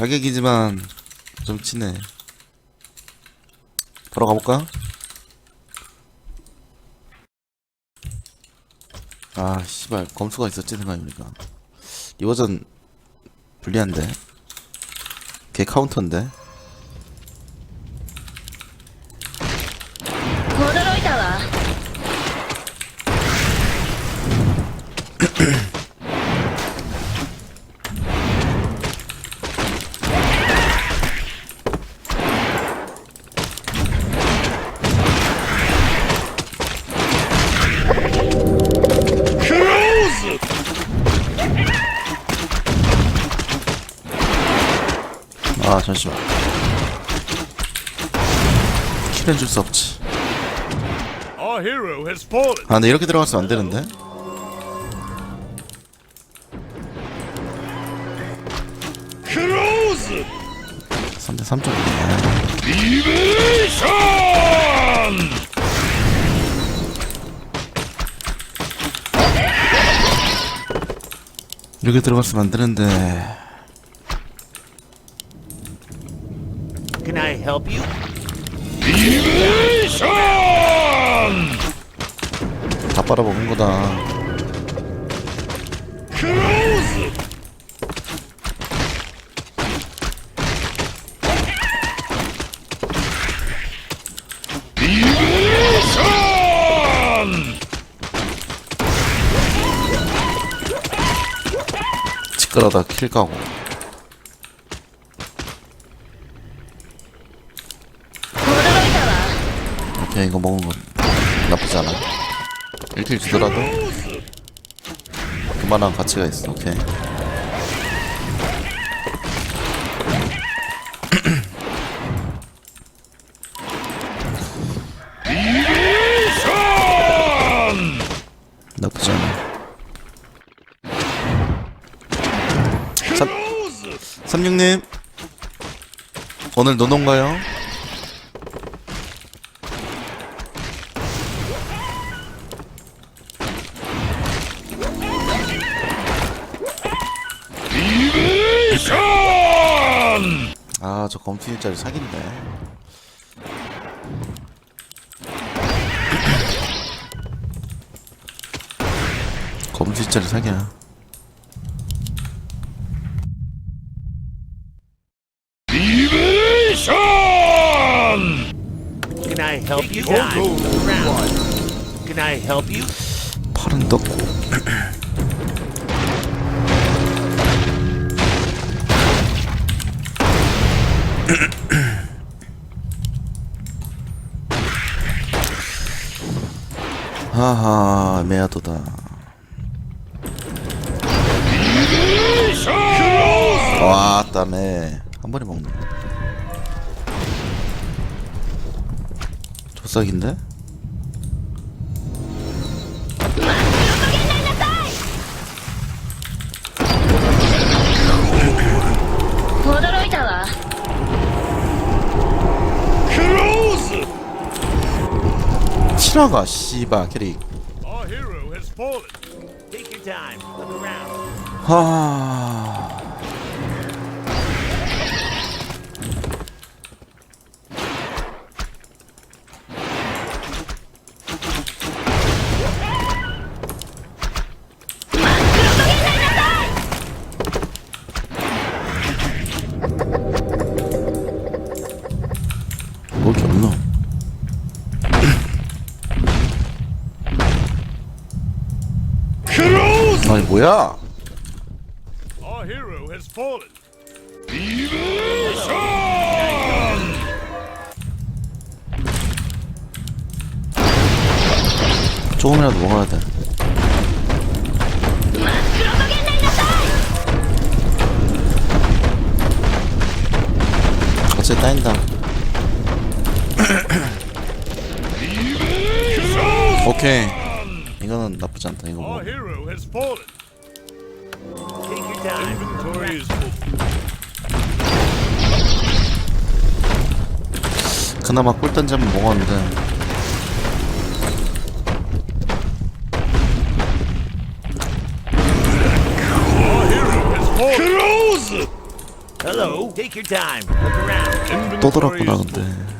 가격이지만 좀 치네. 바로 가볼까? 아, 씨발, 검수가 있었지, 생각해보니까. 이 버전, 불리한데? 걔 카운터인데? 킬은 줄수 없지. Our hero has fallen. 아, 근데 이렇게 들어갔으면 안 되는데? Close! 3대 3점이네. Liberation! 이렇게 들어갔으면 안 되는데. Can I help you? 빨아먹은 거다. 치끌어다 킬 까고. 오케이, 이거 먹은 건 나쁘지 않아. 1킬 주더라도 그만한 가치가 있어. 오케이. 나쁘지 않아. Close! 삼육님 오늘 노동가요? 검수 일자리 사기인데 일자리 사기야 Liberation! Can I help you? Can I help you? 팔은 떴고 하하 메아도다. 와 땀에 한 번에 먹네. 조싹인데? 실화가 씨바 캐릭. Our 뭐야? Our hero has fallen. 조금이라도 먹어야 돼. 같이 따인다. 오케이. 이거는 나쁘지 않다. 이거 뭐. Our hero has fallen. 그나마 꿀단지만 먹었는데. Our hero has fallen. Close! Hello. Take your time. Look around. 또 Inventory 돌았구나 is 근데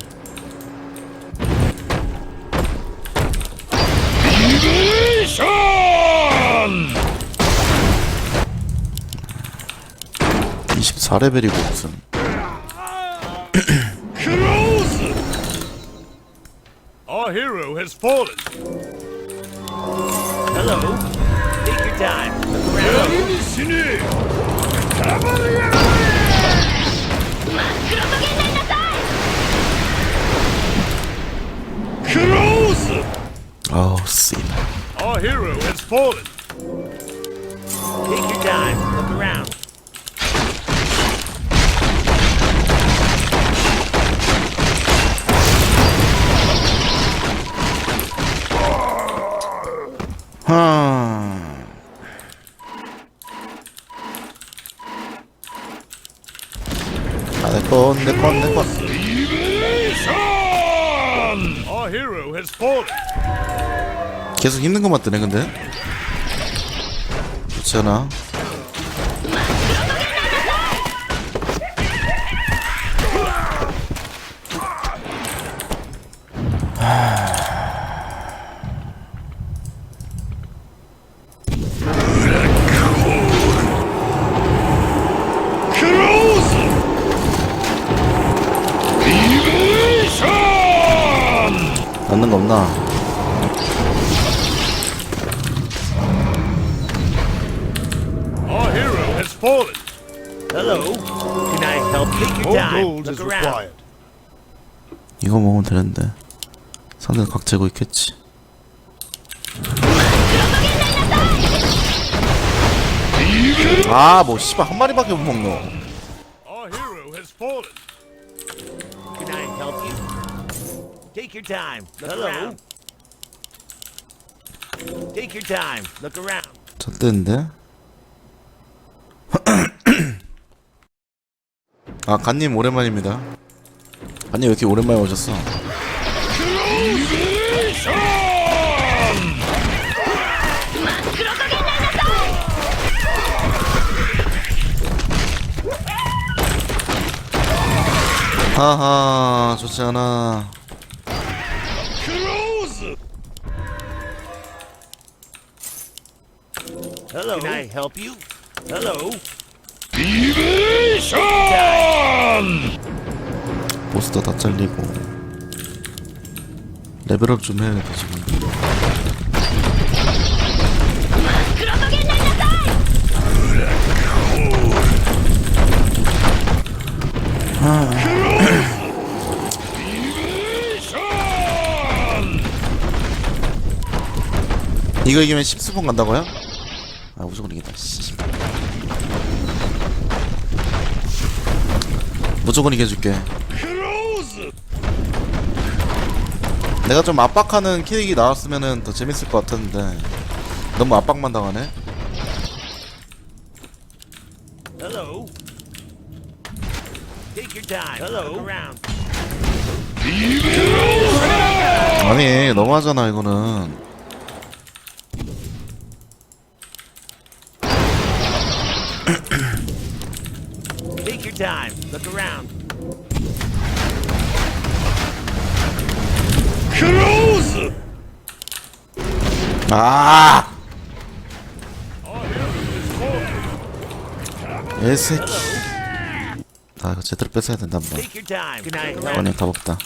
4레벨이고 무슨 Our hero has fallen. Hello. Take your time. Close! Oh, see. Our hero has fallen. 계속 힘든 것만 뜨네, 근데. 좋지 않아. 재고 있겠지. 아, 뭐, 씨발, 한 마리밖에 못 먹노. Take your time. Look around. Take your time. Look around. 졌대는데? 아, 간님 오랜만입니다. 간님 왜 이렇게 오랜만에 오셨어? 하하, 좋지 않아. Hello. Can I help you? Hello. Evasion. 보스도 다 잘리고. 레벨업 좀 해야겠다, 지금. 黒 이거 이기면 10스폰 간다고요? 아 무조건 이긴다 씨. 무조건 이겨줄게. 내가 좀 압박하는 캐릭이 나왔으면 더 재밌을 것 같았는데 너무 압박만 당하네 Hello. Take your time. Hello. Look around. 아니 너무하잖아 이거는 아! has fallen. 개새끼. 나 이거 제대로 뺏어야 된다 한번? 아니 답 없다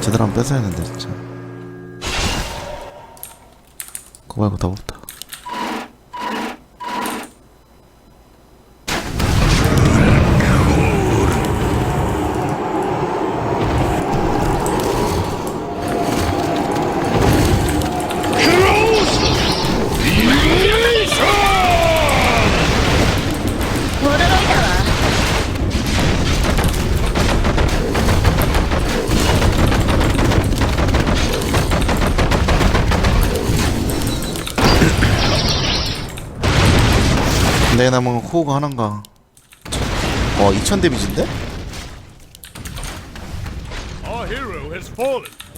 제대로 한번 뺏어야 된다 진짜. 그거 말고 답 없다 내 남은 호우가 하나인가 어2000 데미지인데?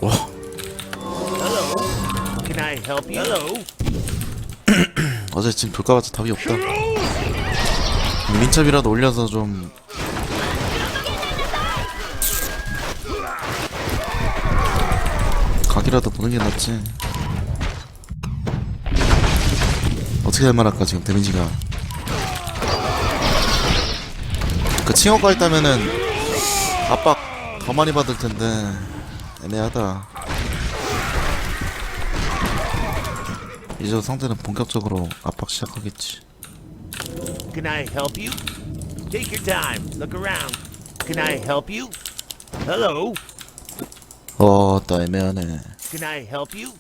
와 Hello. Can I help you? Hello. 어제 지금 돌까봐서 답이 없다 민첩이라도 올려서 좀 각이라도 보는 게 낫지 어떻게 할 만할까 지금 데미지가 그 칭호가 있다면은 압박 더 많이 받을 텐데 애매하다 이제 상대는 본격적으로 압박 시작하겠지 Can I help you? Take your time. Look around. Can I help you? Hello? 어, 또 애매하네. Can I help you?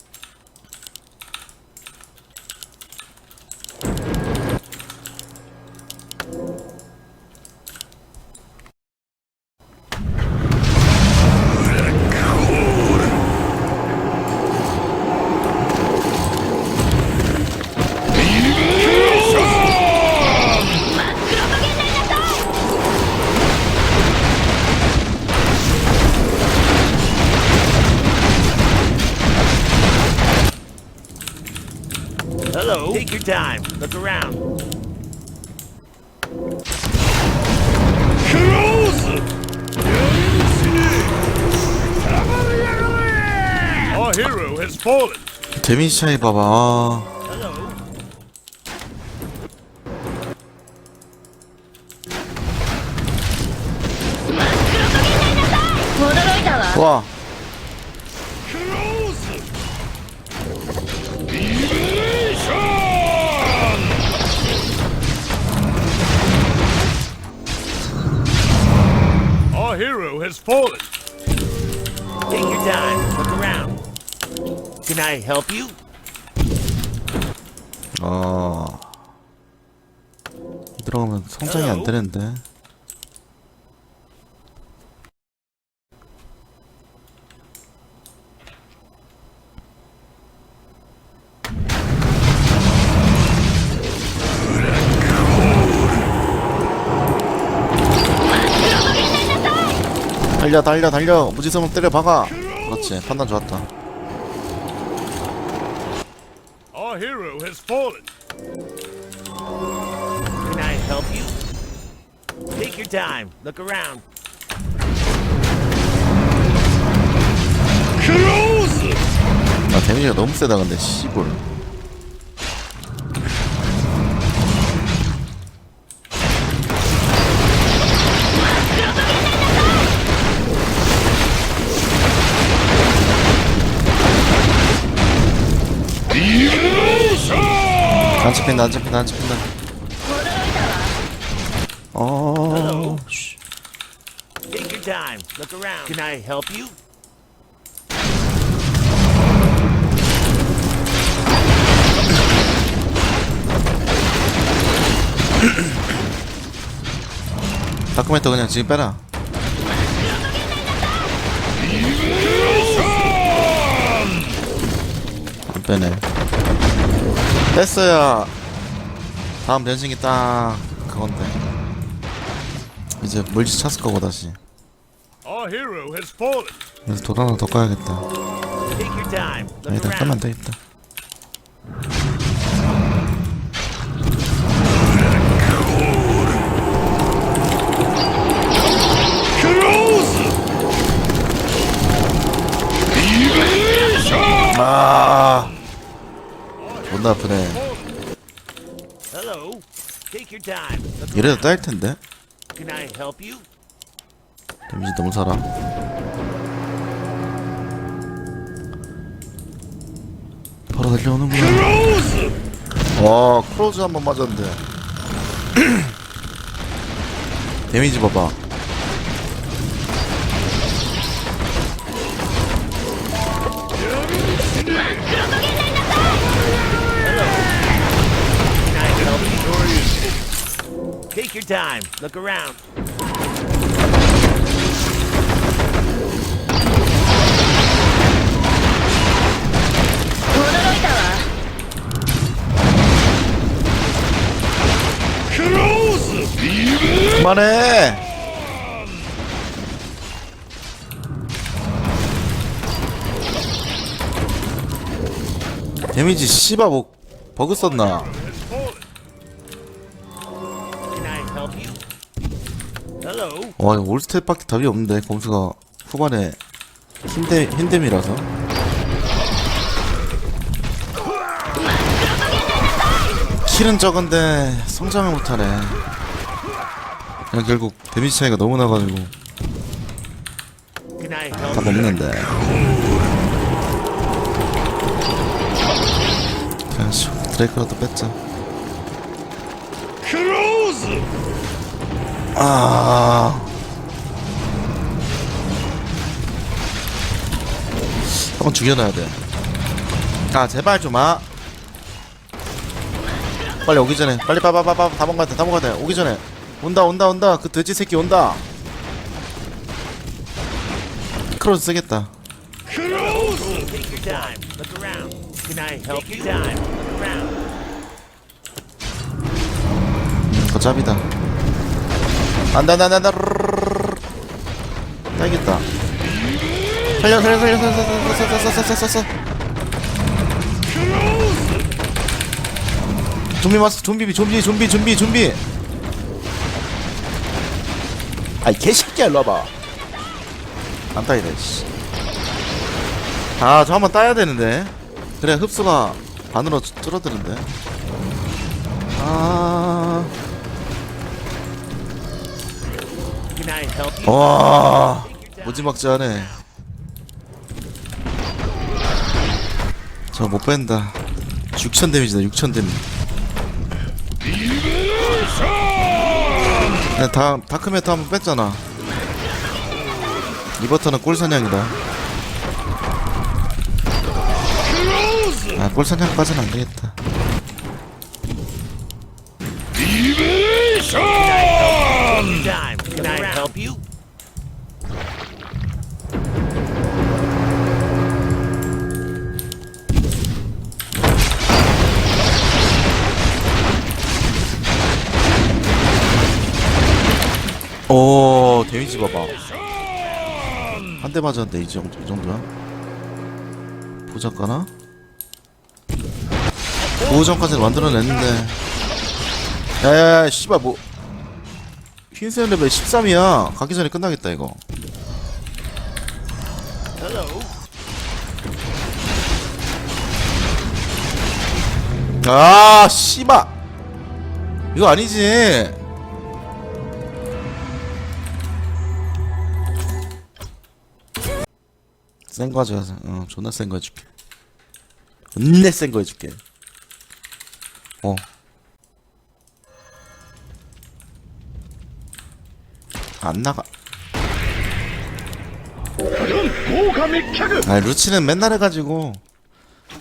데미지 차이 봐봐. 아, Hello? 와, Our hero has fallen. Take your time. Look around. Can I help you? 아. 들어가면 성장이 안 되는데. 달려 달려 달려 무지성을 때려 박아 그렇지 판단 좋았다 Our hero has fallen. Can I help you? Take your time. Look around. 아 데미지가 너무 세다 근데 씨볼 잡힌다 안 잡힌다 안 잡힌다 어... 씨. Take your time. Look around. Can I help you? 다크멘터 그냥 지금 빼라 안 빼네 뺐어야 다음 변신이 딱 그건데. 이제 물질 찼을 거고 다시. Our hero has fallen. 그래서 돈 하나 더 까야겠다. Take your time. Look 아니다 around. 까면 안 되겠다. 아 존나 아프네 Hello? Take your time. Look 이래도. 딸 텐데 Can I help you? 데미지 너무 살아 바로 달려오는구나 와 크로즈 한 번 맞았는데 데미지 봐봐 time. Look around. 그만해 데미지 씨바 뭐 버그 썼나? 와 이거 올스텝밖에 답이 없는데 검수가 후반에 힘대 힘듦이라서. 킬은 적은데 성장을 못하네. 그냥 결국 데미지 차이가 너무 나가지고. 답 you? 없는데. 그냥 씨, 드레이크라도 뺐자. Close! 아 한번 죽여놔야 돼. 아 제발 좀 아. 빨리 오기 전에 빨리 빠바바바 다 먹어야 돼. 다 먹어야 돼. 오기 전에 온다 온다 온다. 그 돼지 새끼 온다. 크로스 쓰겠다. 짭이다. 안다 안다 안다. 따겠다. 살려 살려 살려 살려 살려 살려 살려 살려 살려 살려. 좀비 마스 좀비 좀비 좀비 좀비 좀비. 아이 개새끼야 일로 와봐. 안 따이네 씨. 아저 한번 따야 되는데. 그래 흡수가 반으로 줄- 줄어드는데. 아. 와 무지막지하네 저 못 뺀다. 6천 데미지다 6천 데미지. 그냥 다, 다크메타 한번 뺐잖아. 이 버터는 꿀사냥이다. 아 꿀사냥까지는 안되겠다. Can I help you? 오 데미지 봐봐 한 대 맞았는데 이 정도, 이 정도야? 보자 까나? 보호전까지는 만들어냈는데 야야야 씨발 뭐 흰색 레벨 13이야 가기 전에 끝나겠다 이거. 아 씨발 이거 아니지 센 거 가져가서 어 존나 센 거 해줄게 존나 센거 해줄게 어 안 나가. 아 루치는 맨날 해가지고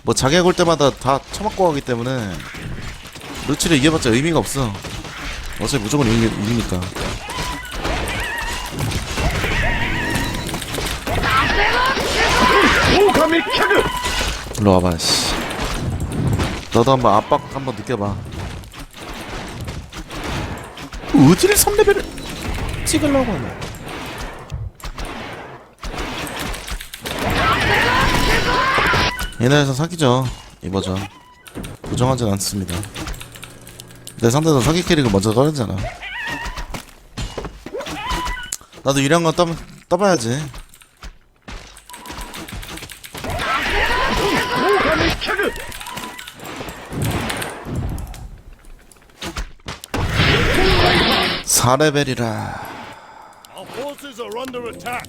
뭐 자기가 올 때마다 다 처맞고 가기 때문에 루치를 이겨봤자 의미가 없어. 어차피 무조건 이기, 이기니까. 일로 와봐, 씨. 너도 한번 압박 한번 느껴봐. 어디를 3레벨을 찍으려고 하냐. 얘네에서 사기죠 이 버전 부정하진 않습니다 내 상대도 사기 캐릭을 먼저 꺼냈잖아 나도 유리한 건 떠, 떠봐야지 사레벨이라 Our forces are under attack.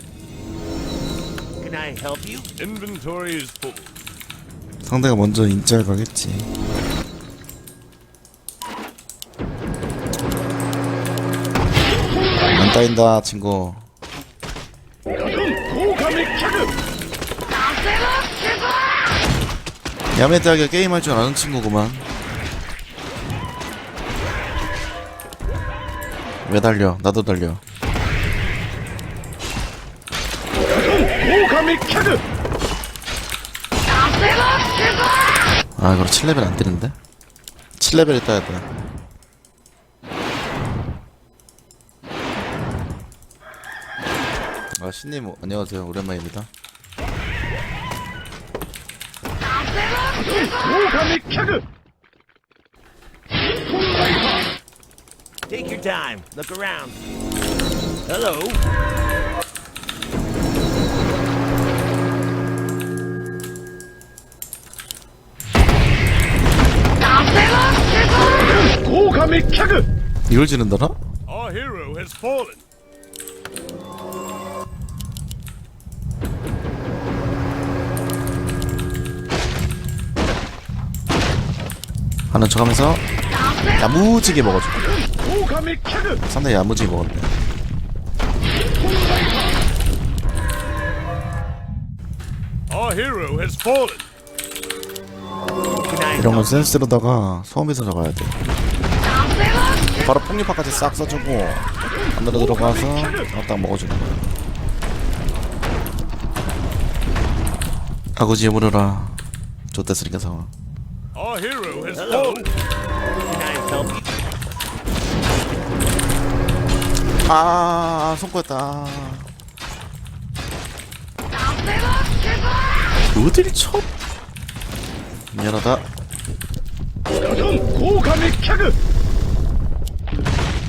Can I help you? Inventory is full. 상대가 먼저 인짤 가겠지 안 따인다 친구 야매대하게 게임할 줄 아는 친구구만 왜 달려 나도 달려 아 이거 7레벨 안 되는데? 7레벨에 따야 돼 아, 신님, 안녕하세요. 오랜만입니다. Take your time. Look around. Hello. 이걸 지른다나? Our hero has fallen. 하는 척하면서 야무지게 먹어주고 상당히 야무지게 먹었네. Our hero has fallen. Can I 이런 건 센스로다가 소음에서 적어야 돼. 바로 폭립파까지 싹 써주고 안으로 들어가서 딱 먹어주는 거야. 아구지 물어라. 좋댔으니까 상황 아 손꼬였다. 어딜 쳐? 미안하다.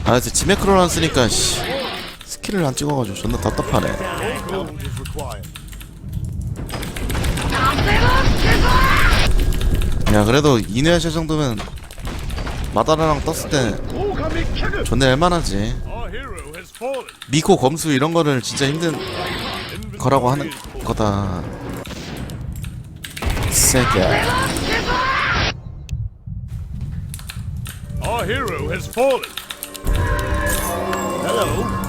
아 이제 지메크로를 안 쓰니까 씨. 스킬을 안 찍어가지고 존나 답답하네. 야 그래도 이누야샤 정도면 마다라랑 떴을 때 존나 할만하지 미코 검수 이런 거를 진짜 힘든 거라고 하는 거다 새끼야 Our hero has fallen. Hello.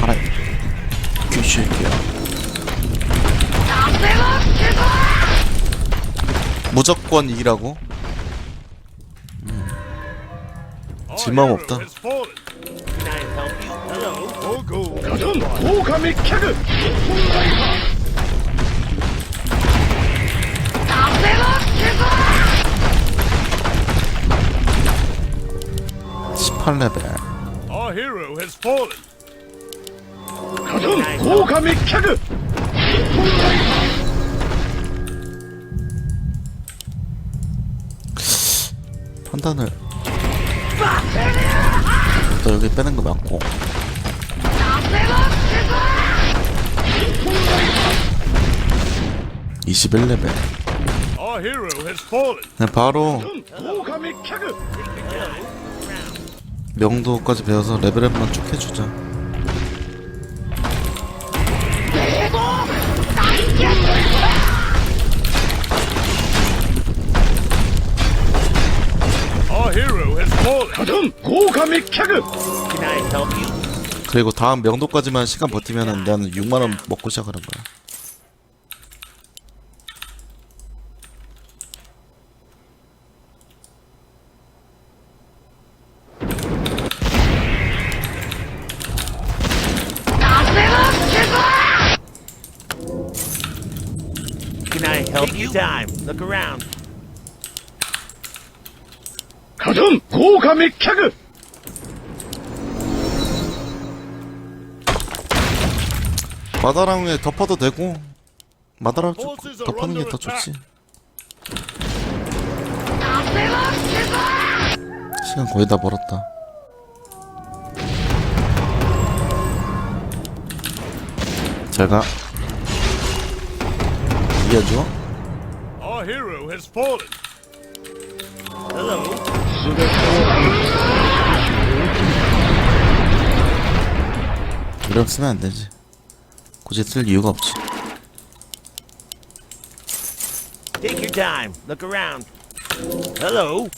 가라 개새끼야 무조건 이기라고? 질망 hero 없다. has fallen. Can I help you? Hello. More gold is required. 십팔 레벨 Our hero has fallen. Can I help 판단을 또 여기 빼는 거 맞고. 이십일 레벨. Our hero has fallen. 그냥 바로 명도까지 배워서 레벨업만 쭉 해주자 fallen. Can I help you? 그리고 다음 명도까지만 시간 버티면은 나는 6만 원 먹고 시작하는 거야 Can I help you? Time. Look around. 마다랑에 덮어도 되고 마다랑 쪽 덮는 게 더 좋지. 시간 거의 다 벌었다. 잘가. 이겨줘. 이렇게 쓰면 안 되지 굳이 쓸 이유가 없지 Take your time. Look around. Hello.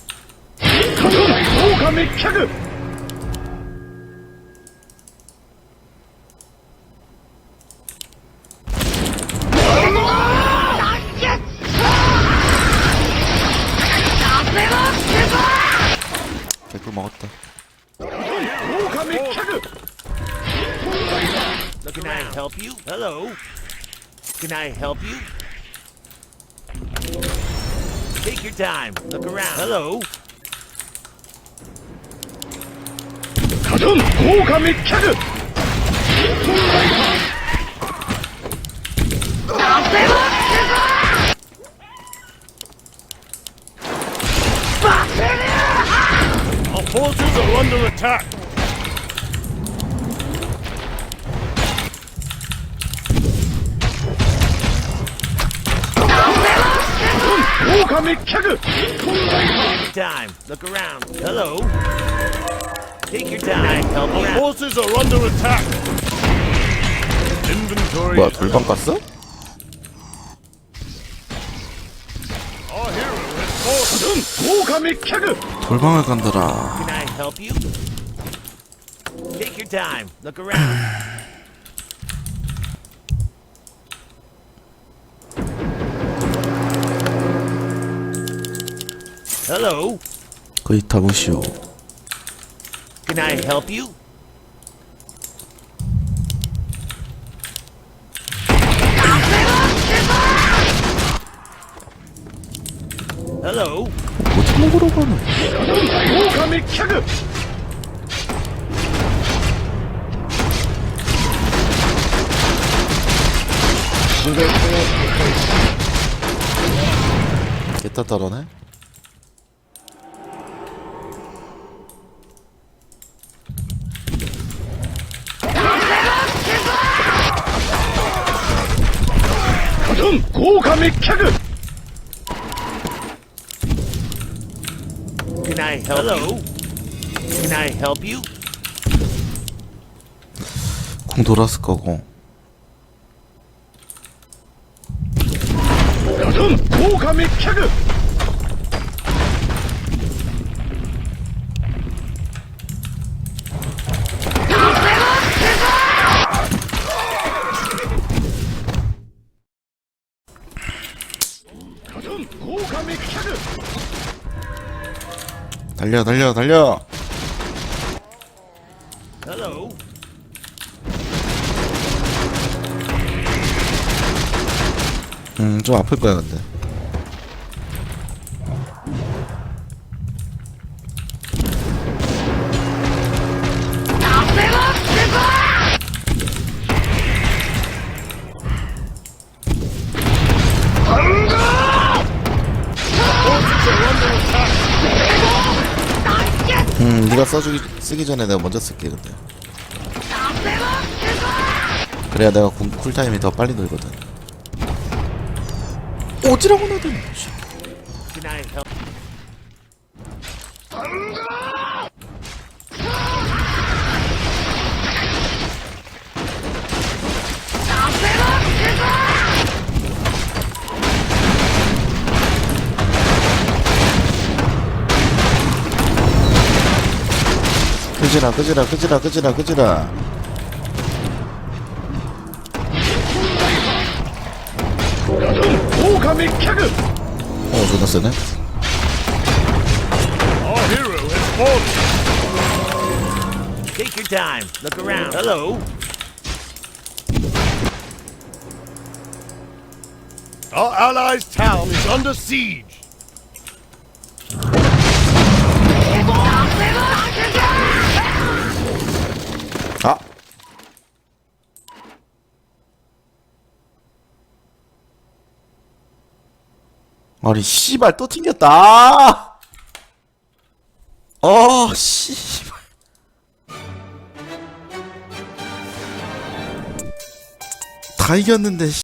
개꿀 you? Hello? Can I help you? Take your time. Look around. Hello? Our forces are under attack! Time. Look around. Hello. Take your time. Can I help you? out? forces are under attack. Inventory. 뭐야 돌방 갔어? Our hero has fallen. 돌방을 간다라 Can I help you? Take your time. Look around. Hello. 거의 다 무시오 Can I help you? Hello. 어디 먹으러 가 노 개따 따라네 Can I help Hello. Can I help you? 궁 돌았을 거고 달려 달려 달려 Hello. 음좀 아플 거야 근데 음 네가 써주기 쓰기 전에 내가 먼저 쓸게 근데. 그래야 내가 궁 쿨타임이 더 빨리 돌거든. 오지라고 나더 끄지라 끄지라 끄지라 끄지라 끄지라 어 존나 세네 Our hero has fallen. Take your time. Look around. Hello. Our allies' town is under siege. 아니 씨발 또 튕겼다 어 씨발 다 이겼는데 씨.